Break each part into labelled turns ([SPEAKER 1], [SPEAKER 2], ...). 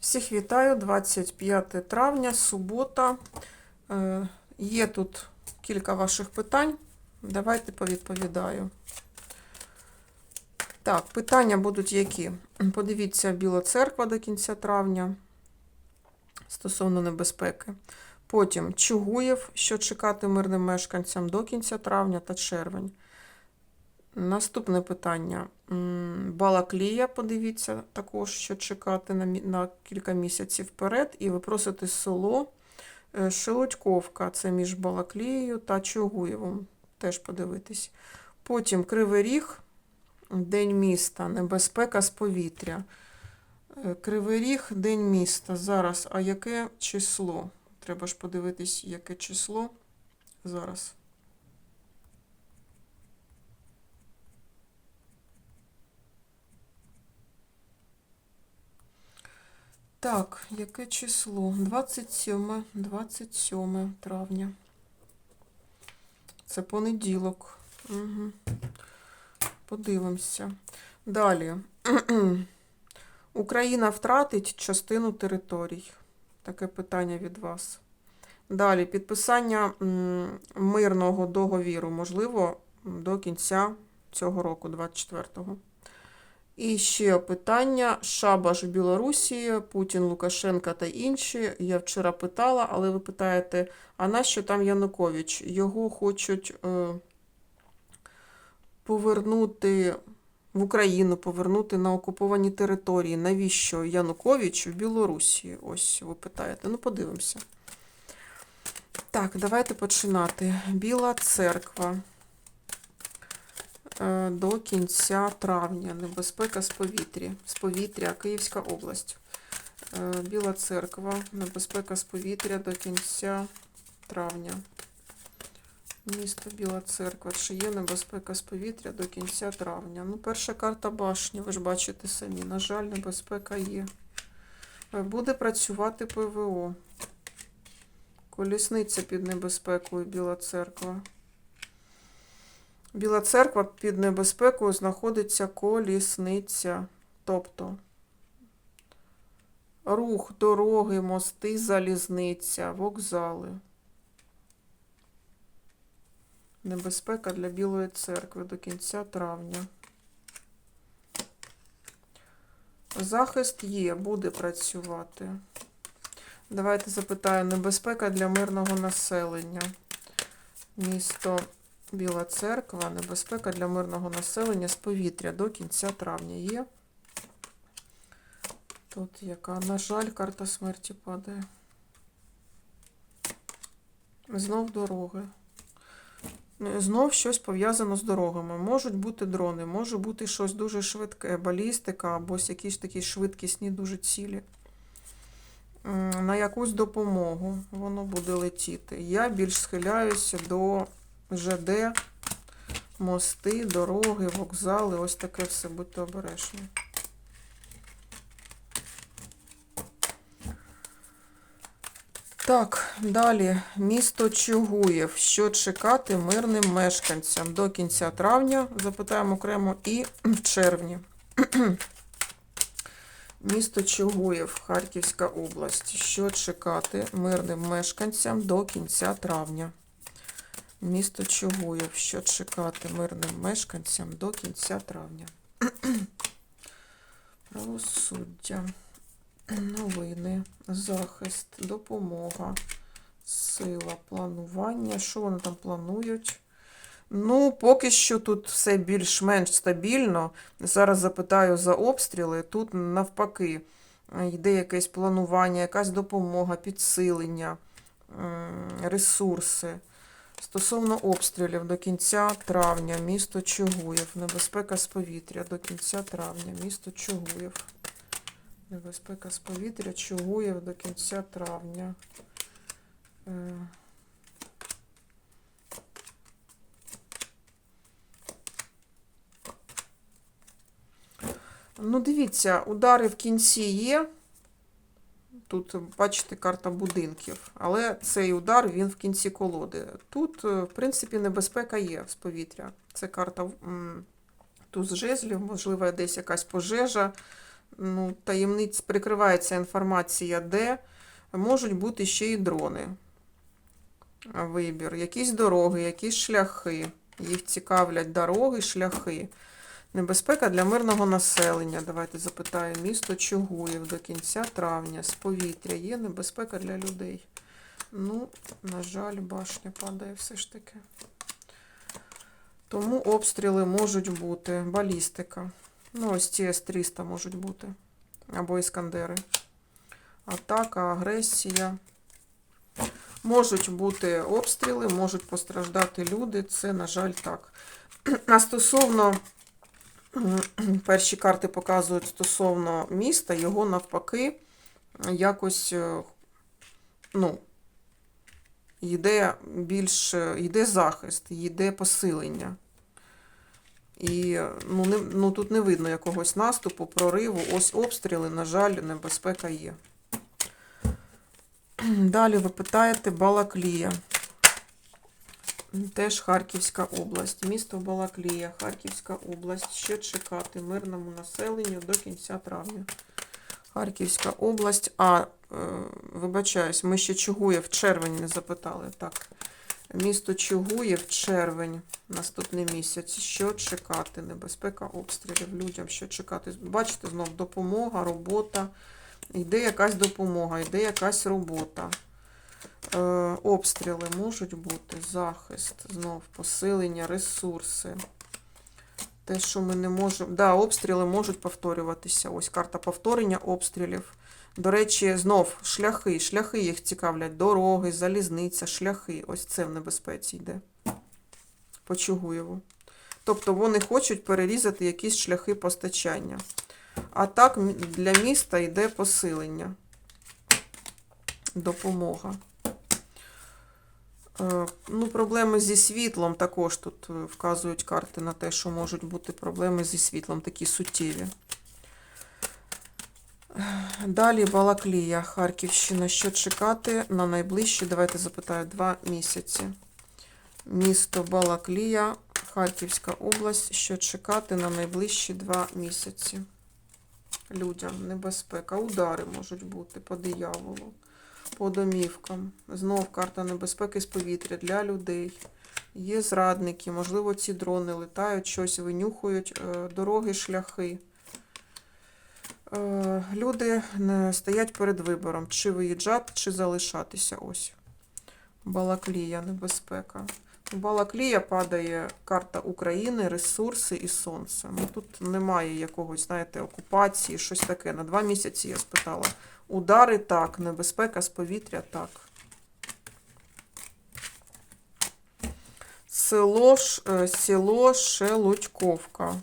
[SPEAKER 1] Всіх вітаю, 25 травня, субота. Е, Є тут кілька ваших питань. Давайте повідповідаю. Так, питання будуть які? Подивіться Біла церква до кінця травня стосовно небезпеки. Потім Чугуєв, що чекати мирним мешканцям до кінця травня та червень. Наступне питання. Балаклія, подивіться також, що чекати на, на кілька місяців вперед. І ви просите село е, Шелудьковка, це між Балаклією та Чугуєвом. Теж подивитись. Потім Кривий Ріг, День міста, небезпека з повітря. Е, Кривий Ріг, День міста. Зараз, а яке число? Треба ж подивитись, яке число. Зараз. Так, яке число? 27, 27 травня. Це понеділок. Угу. Подивимося. Далі. Україна втратить частину територій. Таке питання від вас. Далі. Підписання мирного договіру, можливо, до кінця цього року, 24-го. І ще питання: Шабаш в Білорусі, Путін, Лукашенка та інші. Я вчора питала, але ви питаєте, а нащо там Янукович? Його хочуть е, повернути в Україну, повернути на окуповані території. Навіщо Янукович в Білорусі? Ось ви питаєте. Ну, подивимося. Так, давайте починати. Біла церква до кінця травня. Небезпека з повітря. З повітря, Київська область. Е, Біла церква, небезпека з повітря до кінця травня. Місто Біла церква. Чи є небезпека з повітря до кінця травня? Ну, перша карта башні, ви ж бачите самі. На жаль, небезпека є. Е, Буде працювати ПВО. Колісниця під небезпекою Біла церква. Біла церква під небезпекою знаходиться колісниця. Тобто рух, дороги, мости, залізниця, вокзали. Небезпека для Білої церкви до кінця травня. Захист є, буде працювати. Давайте запитаю, небезпека для мирного населення. Місто Біла церква, небезпека для мирного населення з повітря до кінця травня є. Тут яка, на жаль, карта смерті падає. Знов дороги. Ну, Знов щось пов'язано з дорогами. Можуть бути дрони, може бути щось дуже швидке, балістика або якісь такі швидкісні дуже цілі. На якусь допомогу воно буде летіти. Я більш схиляюся до ЖД, мости, дороги, вокзали. Ось таке все, будьте обережні. Так, далі. Місто Чугуєв. Що чекати мирним мешканцям до кінця травня? Запитаємо окремо і в червні. Місто Чугуєв, Харківська область. Що чекати мирним мешканцям до кінця травня? Місто Чугуєв. Що чекати мирним мешканцям до кінця травня? Правосуддя. Новини, захист, допомога, сила, планування. Що вони там планують? Ну, поки що тут все більш-менш стабільно. Зараз запитаю за обстріли. Тут навпаки йде якесь планування, якась допомога, підсилення, ресурси. Стосовно обстрілів до кінця травня, місто Чугуєв, небезпека з повітря до кінця травня, місто Чугуєв. Небезпека з повітря Чугуєв до кінця травня. Е, Ну, дивіться, удари в кінці є. Тут, бачите, карта будинків, але цей удар він в кінці колоди. Тут, е, в принципі, небезпека є з повітря. Це карта туз жезлів, можливо, десь якась пожежа. ну, таємниць прикривається інформація, де можуть бути ще й дрони. Вибір. Якісь дороги, якісь шляхи. Їх цікавлять дороги, шляхи. Небезпека для мирного населення. Давайте запитаю. Місто Чугуїв до кінця травня. З повітря є небезпека для людей. Ну, на жаль, башня падає все ж таки. Тому обстріли можуть бути. Балістика. Ну, ось ці С-300 можуть бути. Або іскандери. Атака, агресія. Можуть бути обстріли, можуть постраждати люди. Це, на жаль, так. А стосовно перші карти показують стосовно міста, його навпаки якось е, ну, йде більш йде захист, йде посилення. І ну, не, ну, тут не видно якогось наступу, прориву. Ось обстріли, на жаль, небезпека є. Далі ви питаєте Балаклія. Теж Харківська область. Місто Балаклія, Харківська область. Що чекати мирному населенню до кінця травня. Харківська область. А, е, вибачаюсь, ми ще Чугуєв червень не запитали. Так. Місто Чугуєв, червень, наступний місяць. Що чекати? Небезпека обстрілів людям. Що чекати? Бачите, знов допомога, робота. Йде якась допомога, йде якась робота. Е, обстріли можуть бути, захист, знов, посилення, ресурси. Те, що ми не можемо. Да, обстріли можуть повторюватися. Ось карта повторення обстрілів. До речі, знов шляхи. Шляхи їх цікавлять. Дороги, залізниця, шляхи. Ось це в небезпеці йде. По. Тобто вони хочуть перерізати якісь шляхи постачання. А так для міста йде посилення. Допомога. Е, Ну, проблеми зі світлом також тут е, вказують карти на те, що можуть бути проблеми зі світлом, такі суттєві. Далі Балаклія, Харківщина. Що чекати на найближчі, давайте запитаю, два місяці. Місто Балаклія, Харківська область. Що чекати на найближчі два місяці? Людям небезпека. Удари можуть бути по дияволу, по домівкам. Знов карта небезпеки з повітря для людей. Є зрадники, можливо, ці дрони летають, щось винюхують, е, дороги, шляхи. Е, Люди стоять перед вибором, чи виїжджати, чи залишатися. Ось. Балаклія, небезпека. Балаклія падає карта України, ресурси і сонце. Ну, тут немає якогось, знаєте, окупації, щось таке. На два місяці я спитала. Удари так, небезпека з повітря так. Село, е, село Шелудьковка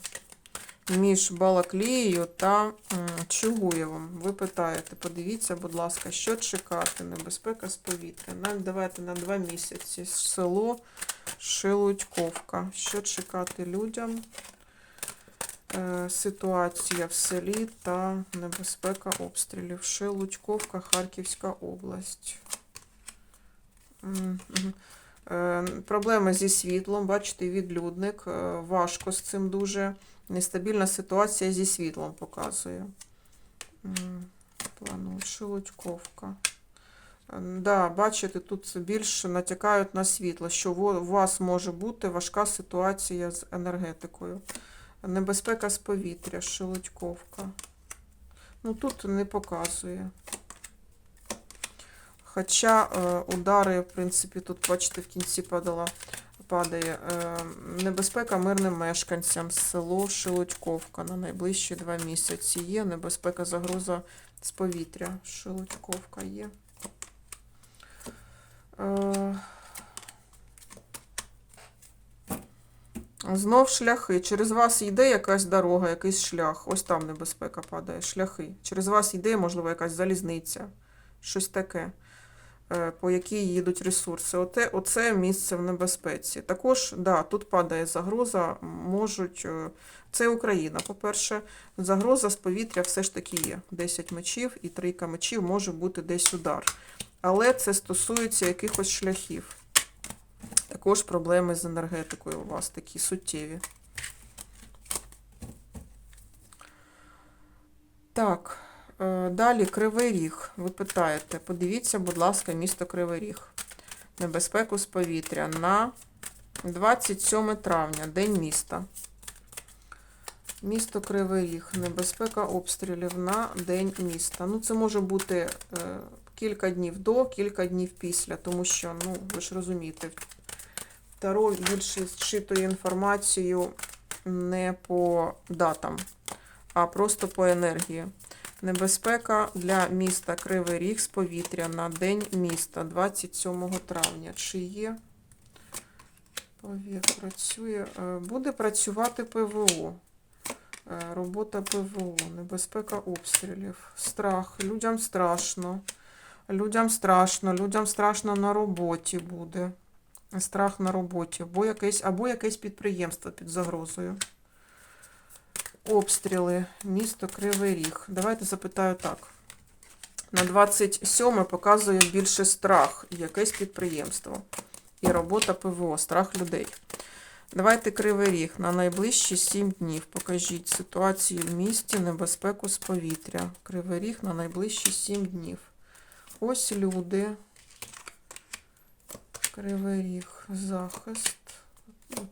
[SPEAKER 1] між Балаклією та Чугуєвом. Ви питаєте, подивіться, будь ласка, що чекати? Небезпека з повітря. Нам давайте на два місяці. Село Шелудьковка. Що чекати людям? Е, Ситуація в селі та небезпека обстрілів. Шелудьковка, Харківська область. Е, Проблеми зі світлом, бачите, відлюдник. е, Важко з цим дуже. Нестабільна ситуація зі світлом показує. М, Планую Шелудьковка. Да, бачите, тут більше натякають на світло, що у вас може бути важка ситуація з енергетикою. Небезпека з повітря, Шелудьковка. Ну тут не показує. Хоча е, удари, в принципі, тут, бачите, в кінці падала, падає. Е, небезпека мирним мешканцям, село Шелудьковка на найближчі два місяці. Є небезпека загроза з повітря. Шелудьковка є. Знов шляхи. Через вас йде якась дорога, якийсь шлях. Ось там небезпека падає. Шляхи. Через вас йде, можливо, якась залізниця. Щось таке, е, по якій їдуть ресурси. Оте, оце місце в небезпеці. Також, да, тут падає загроза, можуть. е, Це Україна, по-перше, загроза з повітря все ж таки є. 10 мечів і трійка мечів може бути десь удар. Але це стосується якихось шляхів. Також проблеми з енергетикою у вас такі суттєві. Так, е, далі Кривий Ріг. Ви питаєте, подивіться, будь ласка, місто Кривий Ріг. Небезпеку з повітря на 27 травня, День міста. Місто Кривий Ріг. Небезпека обстрілів на День міста. Ну, це може бути е, кілька днів до, кілька днів після, тому що, ну, ви ж розумієте, Таро більше зчитує інформацію не по датам, а просто по енергії. Небезпека для міста Кривий Ріг з повітря на День міста 27 травня. Чи є? Працює. Е, Буде працювати ПВО. Е, Робота ПВО, небезпека обстрілів, страх. Людям страшно. Людям страшно, людям страшно на роботі буде. Страх на роботі, або якесь, або якесь підприємство під загрозою. Обстріли, місто Кривий Ріг. Давайте запитаю так. На 27 показує більше страх, якесь підприємство. І робота ПВО, страх людей. Давайте Кривий Ріг на найближчі 7 днів. Покажіть ситуацію в місті, небезпеку з повітря. Кривий Ріг на найближчі 7 днів. Ось люди. Кривий Ріг, захист,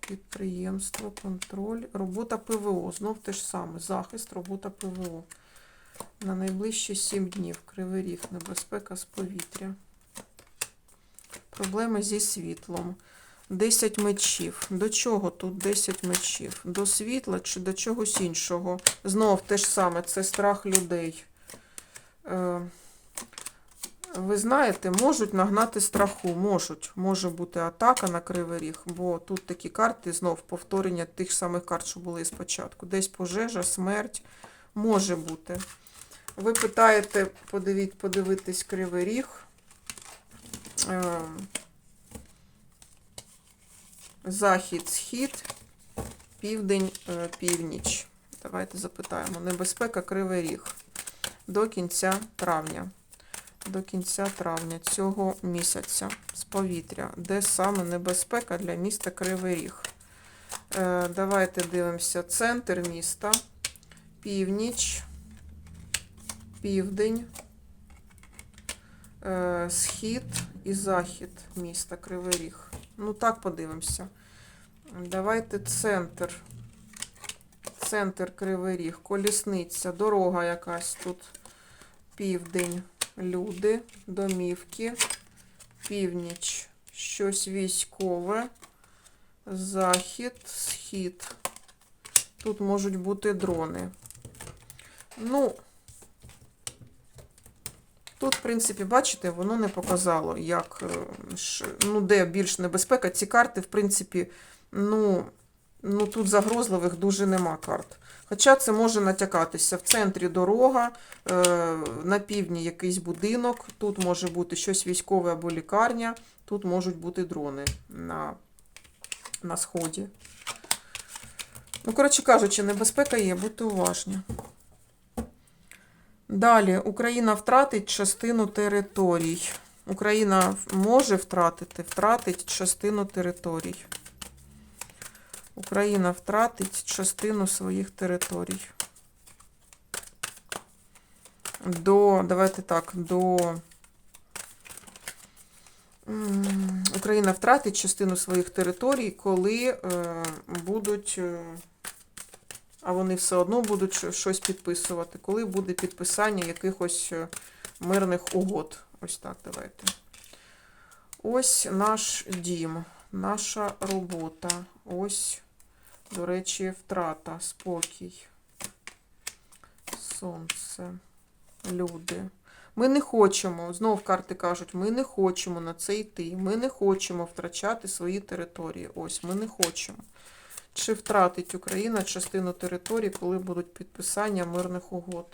[SPEAKER 1] підприємство, контроль, робота ПВО. Знов те ж саме. Захист, робота ПВО. На найближчі 7 днів. Кривий Ріг, небезпека з повітря. Проблеми зі світлом. 10 мечів. До чого тут 10 мечів? До світла чи до чогось іншого? Знов те ж саме, це страх людей. Е, ви знаєте, можуть нагнати страху, можуть. Може бути атака на кривий ріг, бо тут такі карти, знов повторення тих самих карт, що були спочатку. Десь пожежа, смерть може бути. Ви питаєте, подивіть, подивитись кривий ріг. Е, Захід, схід, південь, е, північ. Давайте запитаємо. Небезпека Кривий Ріг до кінця травня. До кінця травня цього місяця з повітря. Де саме небезпека для міста Кривий Ріг? Е, Давайте дивимося. Центр міста, північ, південь, е, схід і захід міста Кривий Ріг. Ну так подивимося. Давайте центр. Центр Кривий Ріг, колісниця, дорога якась тут. Південь, люди, домівки, північ, щось військове, захід, схід. Тут можуть бути дрони. Ну, Тут, в принципі, бачите, воно не показало, як, е, ну, де більш небезпека. Ці карти, в принципі, ну, ну тут загрозливих дуже нема карт. Хоча це може натякатися. В центрі дорога, е, на півдні якийсь будинок, тут може бути щось військове або лікарня, тут можуть бути дрони на, на сході. Ну, коротше кажучи, небезпека є, будьте уважні. Далі Україна втратить частину територій. Україна може втратити, втратить частину територій. Україна втратить частину своїх територій. До, давайте так, до Україна втратить частину своїх територій, коли е, будуть. Е, а вони все одно будуть щось підписувати, коли буде підписання якихось е, мирних угод. Ось так, давайте. Ось наш дім, наша робота. Ось, до речі, втрата, спокій. Сонце, люди. Ми не хочемо, знов карти кажуть, ми не хочемо на це йти. Ми не хочемо втрачати свої території. Ось, ми не хочемо. Чи втратить Україна частину території, коли будуть підписання мирних угод?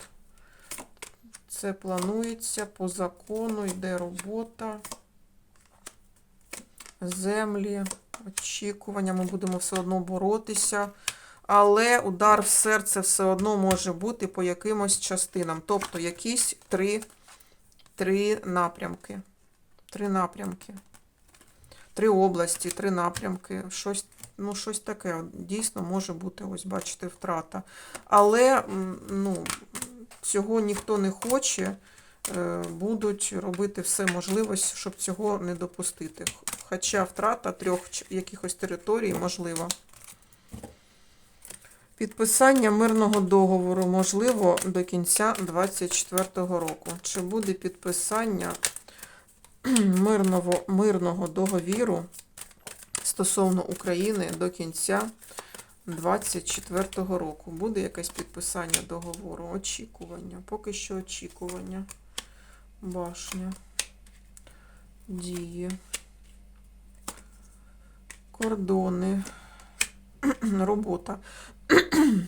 [SPEAKER 1] Це планується по закону, йде робота, землі, очікування. Ми будемо все одно боротися. Але удар в серце все одно може бути по якимось частинам. Тобто якісь три, три напрямки. Три напрямки. Три області, три напрямки. Щось, ну, щось таке. Дійсно може бути, ось, бачите, втрата. Але, ну, цього ніхто не хоче, е, будуть робити все можливе, щоб цього не допустити. Хоча втрата трьох якихось територій можлива. Підписання мирного договору можливо до кінця 2024 року. Чи буде підписання мирного, мирного договіру стосовно України до кінця 2024 року? Буде якесь підписання договору? Очікування. Поки що очікування. Башня. Дії. Кордони. Робота.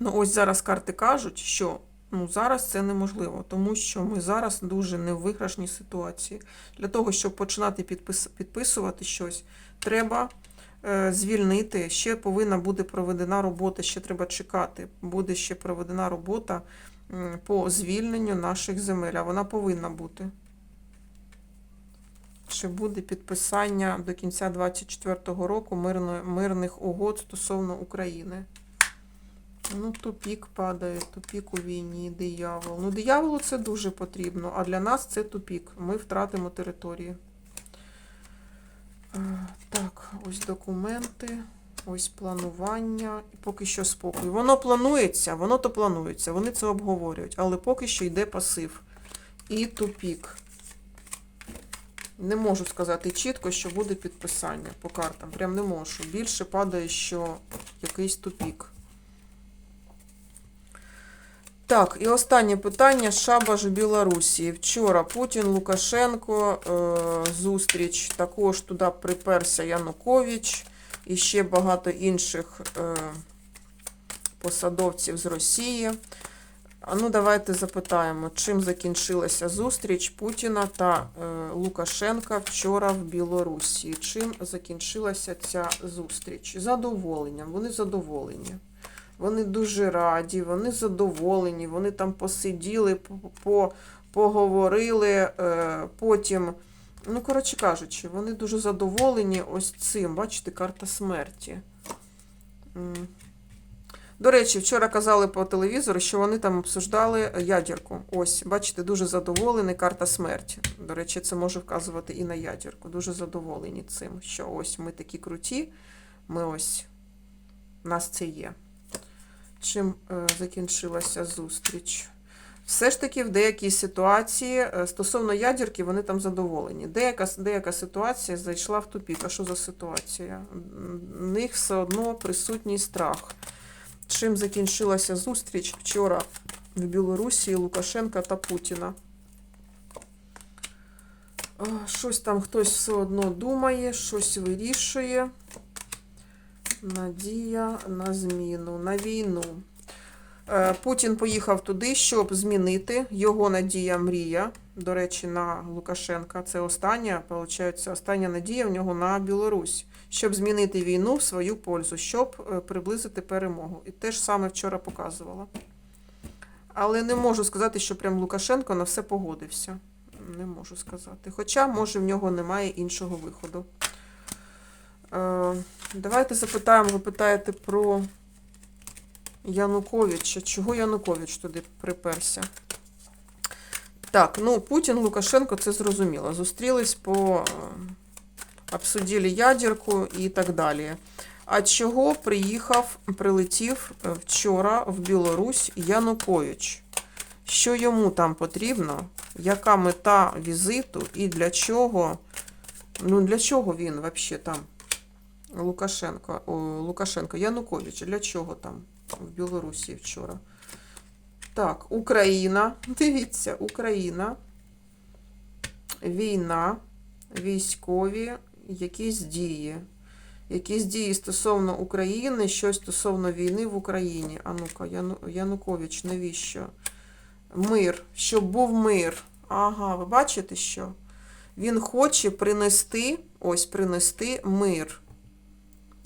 [SPEAKER 1] Ну, ось зараз карти кажуть, що ну, зараз це неможливо, тому що ми зараз дуже не в виграшній ситуації. Для того, щоб починати підпис... підписувати щось, треба е, звільнити. Ще повинна бути проведена робота, ще треба чекати. Буде ще проведена робота по звільненню наших земель, а вона повинна бути. Чи буде підписання до кінця 2024 року мирно, мирних угод стосовно України? Ну, тупік падає, тупік у війні, диявол. Ну, дияволу це дуже потрібно, а для нас це тупік. Ми втратимо території. Е, Так, ось документи, ось планування. Поки що спокій. Воно планується, воно то планується, вони це обговорюють, але поки що йде пасив. І тупік. Не можу сказати чітко, що буде підписання по картам. Прям не можу. Більше падає, що якийсь тупік. Так, і останнє питання. Шабаш Білорусі. Вчора Путін, Лукашенко, е, зустріч. Також туди приперся Янукович і ще багато інших е, посадовців з Росії. А ну, давайте запитаємо, чим закінчилася зустріч Путіна та е, Лукашенка вчора в Білорусі. Чим закінчилася ця зустріч? Задоволенням. Вони задоволені. Вони дуже раді, вони задоволені, вони там посиділи, по, по, поговорили, е, потім. Ну, коротше кажучи, вони дуже задоволені ось цим. Бачите, карта смерті. До речі, вчора казали по телевізору, що вони там обсуждали ядерку. Ось, бачите, дуже задоволені карта смерті. До речі, це може вказувати і на ядерку. Дуже задоволені цим, що ось ми такі круті, ми ось, нас це є. Чим е, закінчилася зустріч? Все ж таки в деякій ситуації е, стосовно ядерки вони там задоволені. Деяка, деяка ситуація зайшла в тупік. А що за ситуація? В них все одно присутній страх. Чим закінчилася зустріч вчора в Білорусі Лукашенка та Путіна? Щось там хтось все одно думає, щось вирішує. Надія на зміну, на війну. Е, Путін поїхав туди, щоб змінити його надія мрія. До речі, на Лукашенка. Це остання, виходить, остання надія в нього на Білорусь, щоб змінити війну в свою пользу, щоб е, приблизити перемогу. І те ж саме вчора показувала. Але не можу сказати, що прям Лукашенко на все погодився. Не можу сказати. Хоча, може, в нього немає іншого виходу. Е, Давайте запитаємо, ви питаєте про Януковича. Чого Янукович туди приперся? Так, ну Путін, Лукашенко, це зрозуміло. Зустрілись по е, обсудили ядерку і так далі. А чого приїхав, прилетів е, вчора в Білорусь Янукович? Що йому там потрібно? Яка мета візиту і для чого? Ну, для чого він взагалі там? Лукашенко, о, Лукашенко, Янукович, для чого там в Білорусі вчора? Так, Україна, дивіться, Україна, війна, військові, якісь дії. Якісь дії стосовно України, щось стосовно війни в Україні. А ну-ка, Яну, Янукович, навіщо? Мир, щоб був мир. Ага, ви бачите що? Він хоче принести, ось принести мир.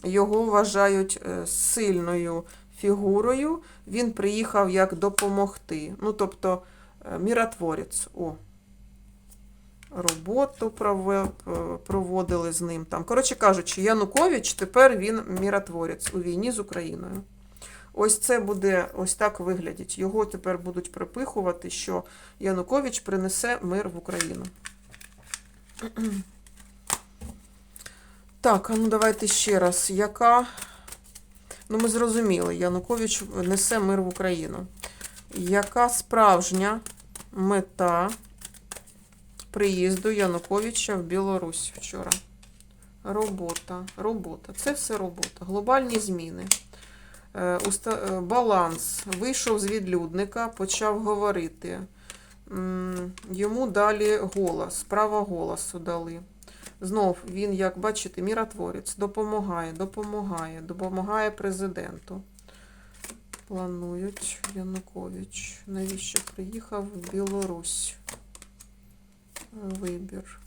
[SPEAKER 1] Його вважають е, сильною фігурою. Він приїхав як допомогти. Ну, тобто, е, міротворець. О. Роботу е, проводили з ним. Там. Коротше кажучи, Янукович тепер він міротворець у війні з Україною. Ось це буде ось так виглядіть. Його тепер будуть припихувати, що Янукович принесе мир в Україну. Так, ну давайте ще раз. Яка. Ну, ми зрозуміли, Янукович несе мир в Україну. Яка справжня мета приїзду Януковича в Білорусь вчора? Робота, робота. Це все робота. Глобальні зміни. Е, е, Баланс. Вийшов з відлюдника, почав говорити. Йому далі голос, право голосу дали. Знов він, як бачите, міротворець, допомагає, допомагає, допомагає президенту. Планують Янукович. Навіщо приїхав в Білорусь? Вибір.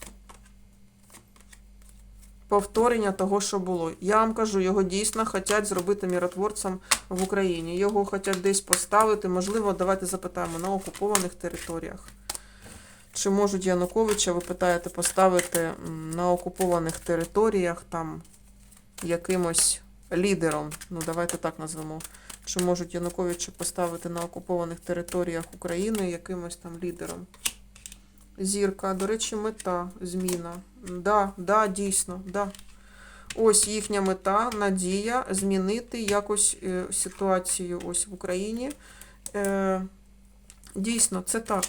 [SPEAKER 1] Повторення того, що було. Я вам кажу, його дійсно хочуть зробити міротворцем в Україні. Його хочуть десь поставити. Можливо, давайте запитаємо на окупованих територіях. Чи можуть Януковича, ви питаєте, поставити на окупованих територіях там якимось лідером? Ну, давайте так назвемо. Чи можуть Януковича поставити на окупованих територіях України якимось там лідером? Зірка, до речі, мета, зміна. Да, да, дійсно, да. Ось їхня мета, надія змінити якось е, ситуацію ось в Україні. Е, дійсно, це так.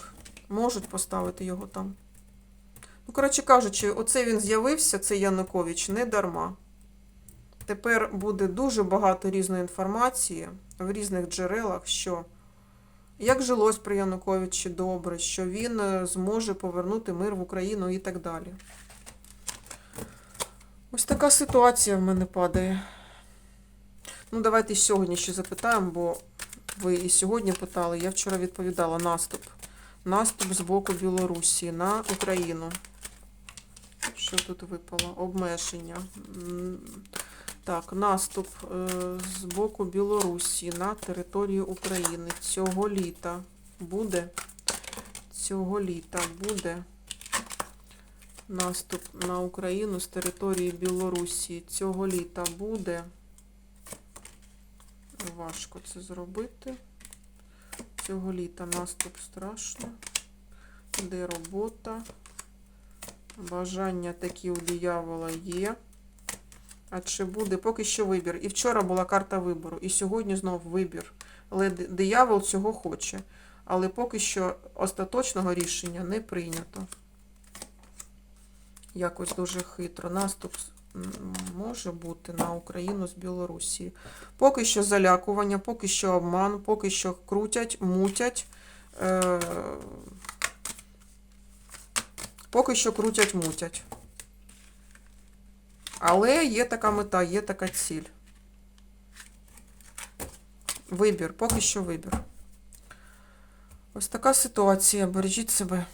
[SPEAKER 1] Можуть поставити його там. Ну, коротше кажучи, оце він з'явився, цей Янукович, не дарма. Тепер буде дуже багато різної інформації в різних джерелах, що як жилось при Януковичі добре, що він е, зможе повернути мир в Україну і так далі. Ось така ситуація в мене падає. Ну, давайте сьогодні ще запитаємо, бо ви і сьогодні питали, я вчора відповідала наступ. Наступ з боку Білорусі на Україну. Що тут випало? Обмеження. Так, наступ е, з боку Білорусі на територію України цього літа буде. Цього літа буде наступ на Україну з території Білорусі. Цього літа буде. Важко це зробити. Цього літа наступ страшно. Де робота? Бажання такі у диявола є. А чи буде поки що вибір? І вчора була карта вибору, і сьогодні знов вибір. Але диявол цього хоче. Але поки що остаточного рішення не прийнято. Якось дуже хитро. Наступ може бути на Україну з Білорусі. Поки що залякування, поки що обман, поки що крутять, мутять. Е- поки що крутять, мутять. Але є така мета, є така ціль. Вибір, поки що вибір. Ось така ситуація. Бережіть себе.